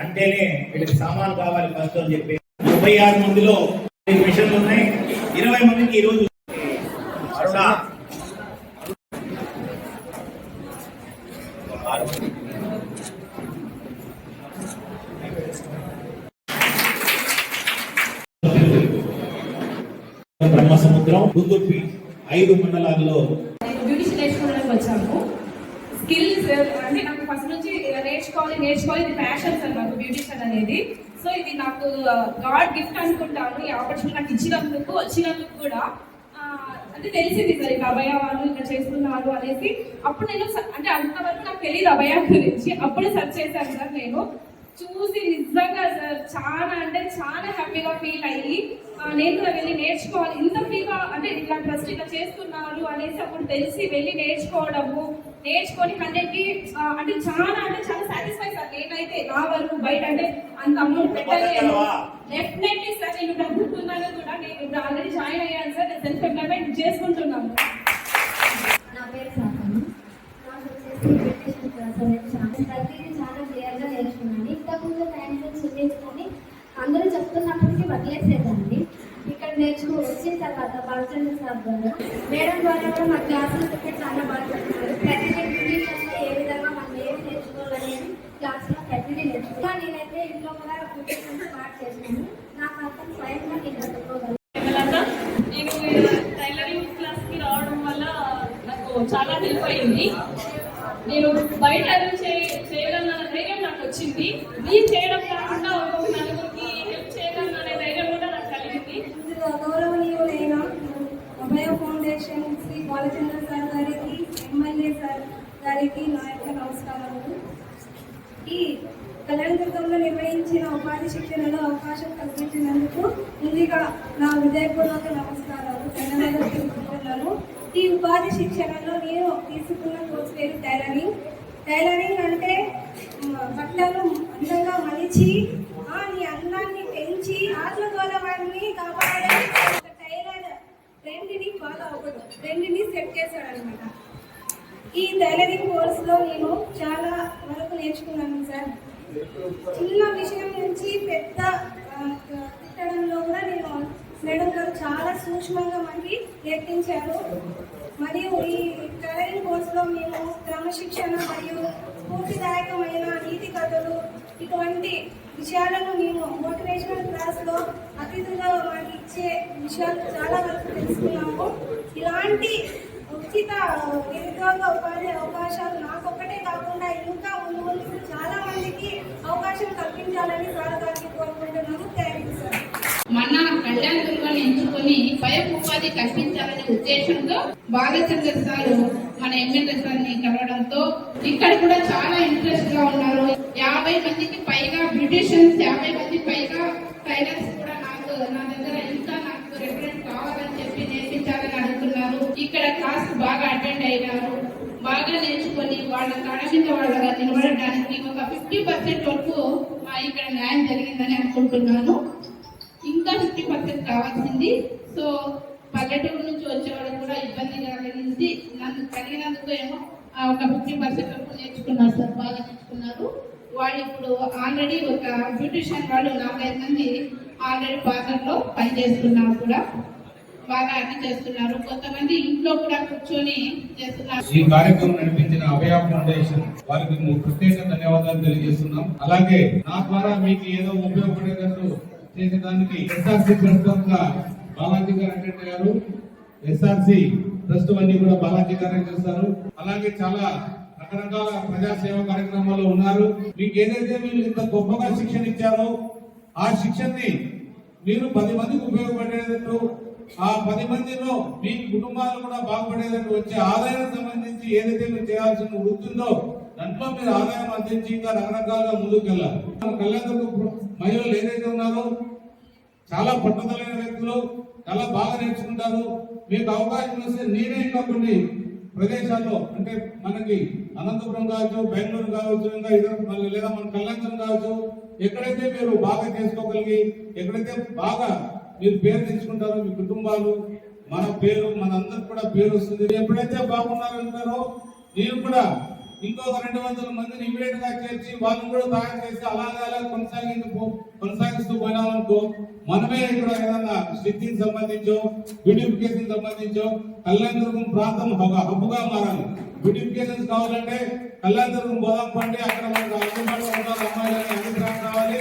అంటేనే వీళ్ళకి సామాన్ కావాలి ఫస్ట్ అని చెప్పి. ముప్పై ఆరు మందిలో మిషన్లు ఉన్నాయి. ఇరవై మందికి ఈరోజు బ్రహ్మసముద్రం బ్రహ్మ కుందుర్పి ఐదు మండలాల్లో వచ్చాము. స్కిల్స్ అంటే నేర్చుకోవాలి నేర్చుకోవాలి. ఇది ప్యాషన్స్ అనమాట బ్యూటిషన్ అనేది. సో ఇది నాకు గాడ్ గిఫ్ట్ అనుకుంటాను. ఈ ఆపర్చునిటీ నాకు ఇచ్చినందుకు వచ్చినందుకు కూడా. అంటే తెలిసింది సార్ అభయ వాళ్ళు ఇట్లా చేస్తున్నారు అనేసి. అప్పుడు నేను అంటే అంతవరకు నాకు తెలియదు అభయ గురించి. అప్పుడే సెర్చ్ చేశాను సార్ నేను. చూసి నిజంగా సార్ చాలా అంటే చాలా హ్యాపీగా ఫీల్ అయ్యి నేను కూడా వెళ్ళి నేర్చుకోవాలి. ఇంత ఫ్రీగా అంటే ఇట్లా ట్రస్ట్ ఇట్లా చేస్తున్నారు అనేసి అప్పుడు తెలిసి వెళ్ళి నేర్చుకోవడము నేర్చుకొని హండ్రెడ్కి అంటే చాలా అంటే చాలా సాటిస్ఫై సార్. నేనైతే నా వరకు బయట అంటే అంత అమౌంట్ పెట్టలేను డెఫినెట్లీ సార్ నేను డబ్బుతున్నాను కూడా. నేను ఇప్పుడు ఆల్రెడీ జాయిన్ అయ్యాను సార్. నేను సెల్ఫ్ ఎంప్లాయ్మెంట్ చేసుకుంటున్నాను. నా పేరు సాధన నాకు వచ్చేసి మెడిటేషన్ క్లాస్ అనేది చాలా ప్రతిదీ చాలా క్లియర్గా నేర్చుకున్నాను. ఇంతకుముందు మ్యాన్షన్ చూపించుకొని అందరూ చెప్తున్నప్పటికీ వదిలేసేదాన్ని. ఇక్కడ నేర్చుకో వచ్చిన తర్వాత బాగుంటుంది సార్ మేడం ద్వారా కూడా మా క్లాసులు చెప్పి చాలా బాగా చెప్తున్నారు. ఇంగ్లీష్ అంటే ఏ విధంగా మనం ఏం నేర్చుకోవాలనేది క్లాస్లో ప్రతిదీ నేర్చుకున్నాను నేనైతే ఇంట్లో కూడా బ్యూటిషన్ స్టార్ట్ చేశాను. నాకు అర్థం స్వయంగా నేను చెప్పుకోగలను నేను టైలరింగ్ క్లాస్కి రావడం వల్ల నాకు చాలా హెల్ప్ అయింది. నేను బయట అరేంజ్ చేయడం అనే ధైర్యం నాకు వచ్చింది నేను చేయడం కాకుండా ఒక నలుగురికి హెల్ప్ చేయడం అనే ధైర్యం కూడా నాకు కలిగింది ముందుగా గౌరవనీయులైన అభయ ఫౌండేషన్ శ్రీ బాలచంద్ర సార్ గారికి ఎమ్మెల్యే సార్ గారికి నా యొక్క నమస్కారాలు ఈ కళ్యాణదుర్గంలో నిర్వహించిన ఉపాధి శిక్షణలో అవకాశం కల్పించినందుకు ముందుగా నా హృదయపూర్వక నమస్కారాలు ధన్యవాదాలు తెలుపుతున్నాను ఈ ఉపాధి శిక్షణలో నేను తీసుకున్న కోర్సు పేరు టైలరింగ్. టైలరింగ్ అంటే బట్టలు అందంగా మలిచి ఆ, నీ అందాన్ని పెంచి ఆత్మగౌరవ వారిని కాపాడే ఒక టైలర్. ట్రెండ్ని ఒక రెండిని సెట్ చేశాడు అనమాట ఈ టైలరింగ్ కోర్సులో నేను చాలా వరకు నేర్చుకున్నాను సార్. చిన్న విషయం నుంచి పెద్ద తిట్టడంలో కూడా నేను మేడం గారు చాలా సూక్ష్మంగా మనకి నేర్పించారు. మరియు ఈ టైలరింగ్ కోర్సులో మేము క్రమశిక్షణ మరియు స్ఫూర్తిదాయకమైన నీతి కథలు ఇటువంటి విషయాలను మేము మోటివేషనల్ క్లాస్లో అతిథులుగా మాకు ఇచ్చే విషయాలు చాలా వరకు తెలుసుకున్నాము. ఇలాంటి ఉచిత నిరుద్యోగ ఉపాధి అవకాశాలు నాకొక్కటే కాకుండా ఇంకా ముందు ముందు కూడా చాలా మందికి అవకాశం కల్పించాలని సార్ గారికి కోరుకుంటున్నాను. Thank you sir. మన కళ్యాణ్ దుర్గాన్ని ఎంచుకొని స్వయం ఉపాధి కల్పించాలనే ఉద్దేశంతో బాలచంద్ర సారు మన ఎమ్మెల్యే సార్ని కలవడంతో ఇక్కడ కూడా చాలా ఇంట్రెస్ట్గా ఉన్నారు. యాభై మందికి పైగా బ్యూటిషియన్స్ యాభై మంది పైగా టైలర్స్ కూడా నాకు నా దగ్గర ఇంకా నాకు రిఫరెన్స్ కావాలని చెప్పి నేర్పించాలని అడుగుతున్నారు. ఇక్కడ క్లాస్ బాగా అటెండ్ అయినారు బాగా నేర్చుకొని వాళ్ళ కాడ మీద వాళ్ళగా నిలబడడానికి ఒక ఫిఫ్టీ పర్సెంట్ వరకు ఇక్కడ న్యాయం జరిగిందని అనుకుంటున్నాను. ఇంకా ఫిఫ్టీ కావాల్సింది. సో పల్లెటూరు నుంచి వచ్చేవాళ్ళకి కూడా ఇబ్బంది కలిగింది నన్ను కలిగినందుకు ఏమో ఆ, ఒక ఫిఫ్టీ పర్సెంట్ వరకు నేర్చుకున్నారు సార్ బాగా నేర్చుకున్నారు. వాళ్ళు ఇప్పుడు ఆల్రెడీ ఒక బ్యూటిషియన్ వాళ్ళు నాలుగైదు మంది ఆల్రెడీ పార్లర్లో పనిచేస్తున్నారు కూడా. బాగా అన్ని చేస్తున్నారు. కొంతమంది ఇంట్లో కూడా కూర్చొని చేస్తున్నారు. ఈ కార్యక్రమం నడిపించిన అభయ ఫౌండేషన్ వారికి ప్రత్యేక ధన్యవాదాలు తెలియజేస్తున్నాం. అలాగే నా ద్వారా మీకు ఏదో ఉపయోగపడేటట్టు చేసేదానికి ఎస్ఆర్సి ట్రస్ట్గా బాలాజీ గారు అటెండ్ అయ్యారు ఎస్ఆర్సి ట్రస్ట్ అన్ని కూడా బాలాజీ గారే చేస్తారు. అలాగే చాలా రకరకాల ప్రజాసేవ కార్యక్రమాల్లో ఉన్నారు. మీకు ఏదైతే మీరు ఇంత గొప్పగా శిక్షణ ఇచ్చారో ఆ శిక్షణని మీరు పది మందికి ఉపయోగపడేటట్టు ఆ పది మందిలో మీ కుటుంబాలు కూడా బాగుపడేటట్టు వచ్చే ఆదాయానికి సంబంధించి ఏదైతే మీరు చేయాల్సిన వృత్తుందో దాంట్లో మీరు ఆదాయం అందించి ఇంకా రకరకాలుగా ముందుకు వెళ్ళాలి కళ్యాణ మహిళలు ఉంటారు చాలా పట్టుదలైన వ్యక్తులు చాలా బాగా నేర్చుకుంటారు. మీకు అవకాశం వస్తే నేనే ఇంకా కొన్ని ప్రదేశాల్లో అంటే మనకి అనంతపురం కావచ్చు బెంగళూరు కావచ్చు ఇంకా ఇతర లేదా మన కళ్యాణం కావచ్చు ఎక్కడైతే మీరు బాగా చేసుకోగలిగి ఎక్కడైతే బాగా మీరు పేరు తెచ్చుకుంటారో మీ కుటుంబాలు మన పేరు మనందరికి కూడా పేరు వస్తుంది. ఎప్పుడైతే బాగున్నారంటారో నేను కూడా ఇంకొక రెండు వందల మందిని ఇమీడియట్గా చేర్చి వాళ్ళని కూడా తయారు చేసి అలాగే అలా కొనసాగించు కొనసాగిస్తూ పోయినామనుకో మనమే ఇక్కడ ఏదన్నా స్టిచ్చింగ్ సంబంధించో బ్యూటిఫికేషన్ సంబంధించో కళ్యాణదుర్గం ప్రాంతం ఒక హబ్బుగా మారాలి. బ్యూటిఫికేషన్స్ కావాలంటే కళ్యాణదుర్గం గోదాం పండి అక్కడ మనకు అందుబాటులో ఉండాలి అమ్మాయిలని అభిప్రాయం కావాలి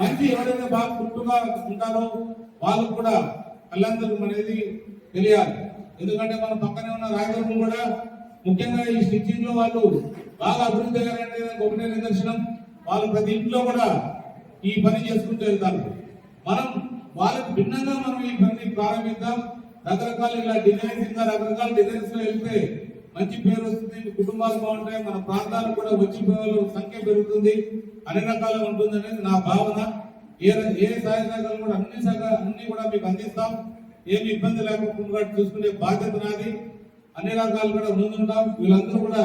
మంచి ఎవరైతే బాగా పుట్టుగా ఉంటారో వాళ్ళకు కూడా కళ్యాణదుర్గం అనేది తెలియాలి. ఎందుకంటే మన పక్కనే ఉన్న రాయదుర్గం కూడా ముఖ్యంగా ఈ స్టిచ్చింగ్లో వాళ్ళు బాగా అభివృద్ధి అయ్యారంటే ఒకటే నిదర్శనం. వాళ్ళు ప్రతి ఇంట్లో కూడా ఈ పని చేసుకుంటూ వెళ్తారు. మనం వాళ్ళకి భిన్నంగా మనం ఈ పని ప్రారంభిద్దాం. రకరకాల ఇలా డిజైన్స్ ఇంకా రకరకాల డిజైన్స్లో వెళ్తే మంచి పేరు వస్తుంది కుటుంబాలు బాగుంటాయి మన ప్రాంతాలు కూడా వచ్చి వాళ్ళ సంఖ్య పెరుగుతుంది అన్ని రకాలుగా ఉంటుంది అనేది నా భావన. ఏ ఏ సహాయ శాఖలు కూడా అన్ని శాఖ అన్ని కూడా మీకు అందిస్తాం. ఏమి ఇబ్బంది లేకుండా చూసుకునే బాధ్యత నాది. అన్ని రంగాలు కూడా ముందుంటాం. వీళ్ళందరూ కూడా